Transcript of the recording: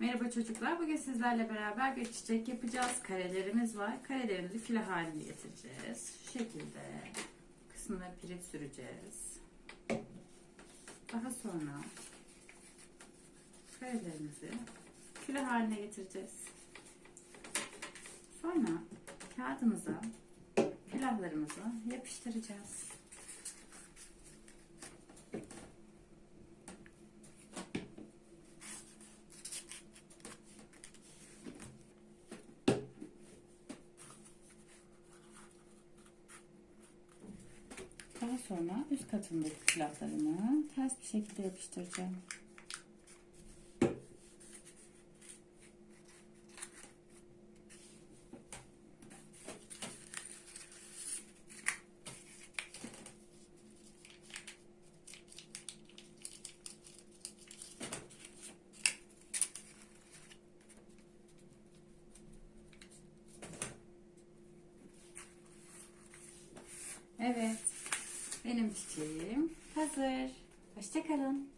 Merhaba çocuklar. Bugün sizlerle beraber bir çiçek yapacağız. Karelerimiz var. Karelerimizi file haline getireceğiz. Şu şekilde kısmına pirit süreceğiz. Daha sonra karelerimizi file haline getireceğiz. Sonra kağıdımıza külahlarımızı yapıştıracağız. Daha sonra üst katındaki külahlarımı ters bir şekilde yapıştıracağım. Evet, benim çiçeğim hazır. Hoşçakalın.